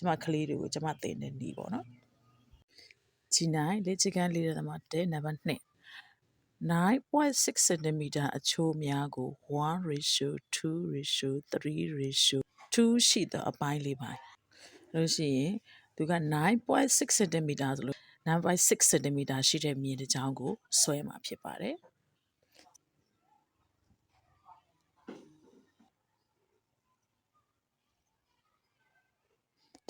ကျမကလေးတွေကိုကျမသင်တဲ့နီးပေါ့နော် G9 လေ့ကျင့်ခန်းလေးတဲ့သမားတဲ့နံပါတ်2 9.6 cm အချိုးများကို1 ratio 2 ratio 3 ratio 2ရှိသောအပိုင်းလေးပိုင်းလို့ရှိရင်သူက9.6 cm ဆိုလို့9.6 cm ရှိတဲ့မြင်တစ်ချောင်းကိုဆွဲမှာဖြစ်ပါတယ်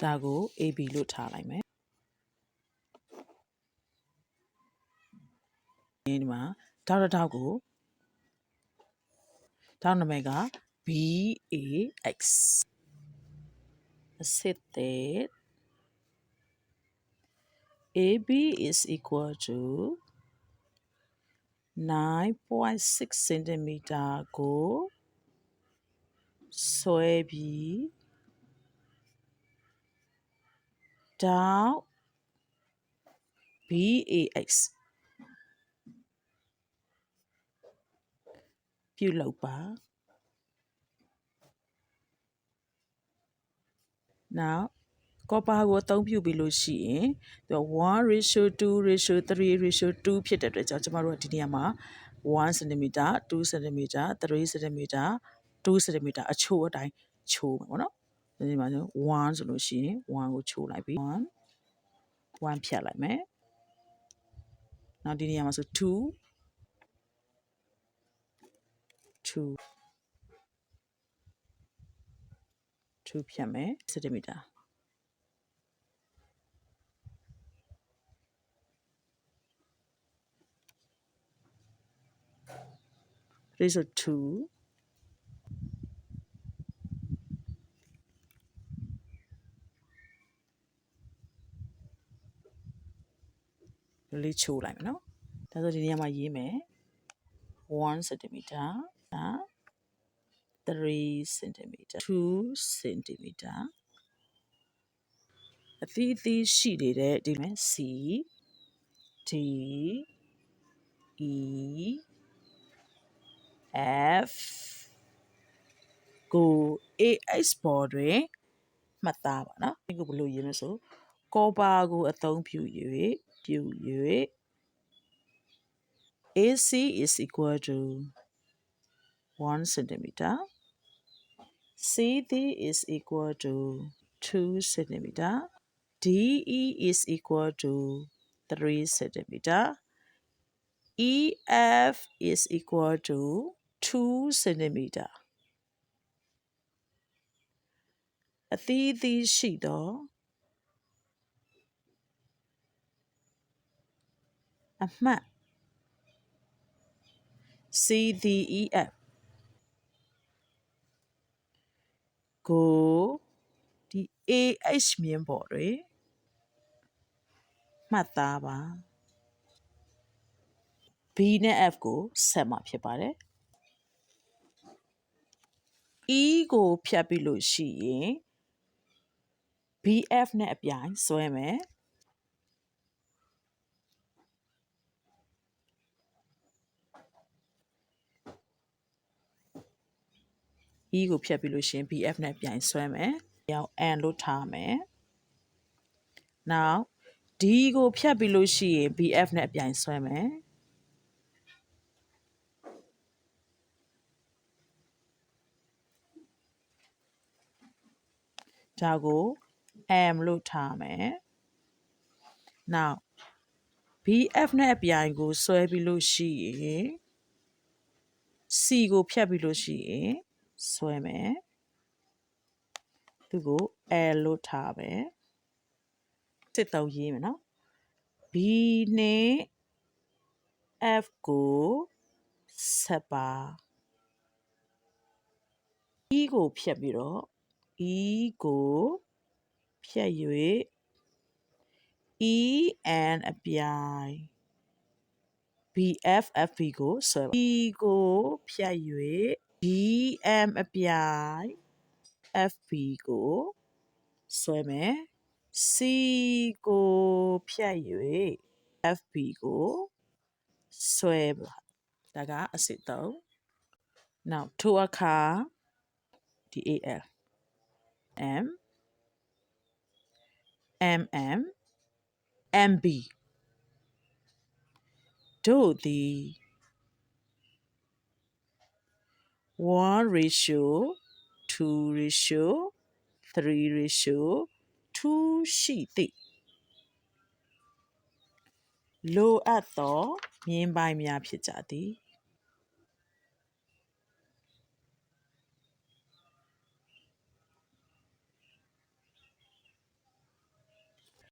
ဒါကို AB လို့ထားလိုက်မယ်ဒီမှာဒေါက်တာဒေါက်ကိုဒေါက်နံပါတ်က BAX အစစ်တဲ့ AB is equal to 9.6 cm ကိုဆွဲပြီး ဒေါက် BAX ပြုလုပ်ပါ now ကောပါကိုအသုံးပြုပြီးလို့ရှိရင်သူက1 ratio 2 ratio 3 ratio 2ဖြစ်တဲ့အတွက်ကြောင့်ကျမတို့ကဒီနေရာမှာ1 cm 2 cm 3 cm 2 cm အချိုးအတိုင်းချိုးမှာပေါ့နော် ဒီမှာ1ဆိုလို့ရှိရင်1ကိုချိုးလိုက်ပြီ1 1ဖြတ်လိုက်မယ်နောက်ဒီနေရာမှာဆို2 2 2ဖြတ်မယ်စင်တီမီတာဒါဆို2 လေးချိုးလိုက်မယ်နော်ဒါဆိုဒီနေရာမှာရေးမယ်1 cm ဒါ3 cm 2 cm အသီးအသီးရှိနေတဲ့ဒီမဲ့ C D E F ကို AX ပေါ်တွင်မှတ်သားပါနော်ဒီကိုဘယ်လိုရေးမလဲဆိုကောပါကိုအသုံးပြု၍ ပြု၍ AC is equal to 1 centimeter CD is equal to 2 centimeter DE is equal to 3 centimeter EF is equal to 2 centimeter အသီးသီးရှိသော အမှတ် CDEF ကိုဒီ AH မြင်းပေါ်တွင်မှတ်သားပါ B နဲ့ F ကိုဆက်မှာဖြစ်ပါတယ် E ကိုဖြတ်ပြီးလို့ရှိရင် BF နဲ့အပြိုင်ဆွဲမယ် E ကိုဖြတ်ပြီးလို့ရှိရင် BF နဲ့ပြန်ဆွဲမယ်။ရောင် N လို့ထားမယ်။ Now D ကိုဖြတ်ပြီးလို့ရှိရင် BF နဲ့အပြိုင်ဆွဲမယ်။ဒါကို M လို့ထားမယ်။ Now BF နဲ့အပြိုင်ကိုဆွဲပြီးလို့ရှိရင် C ကိုဖြတ်ပြီးလို့ရှိရင် ဆွဲမယ်သူကို L လို့ထားမယ်စစ်တောက်ရေးမယ်နော် B နဲ့ F ကိုဆက်ပါ E ကိုဖြတ်ပြီးတော့ E ကိုဖြတ်၍ E and အပြိုင် BF FB ကိုဆွဲပါ E ကိုဖြတ်၍ BM အပြိုင် FB ကိုဆွဲမယ် C ကိုဖြတ်၍ FB ကိုဆွဲပါဒါကအစစ်3နောက်ထိုအခါ DAL M mm mb တို့သည် 1 ratio 2 ratio 3 ratio 2ရှိသည်လိုအပ်သောမြင်းပိုင်းများဖြစ်ကြသည်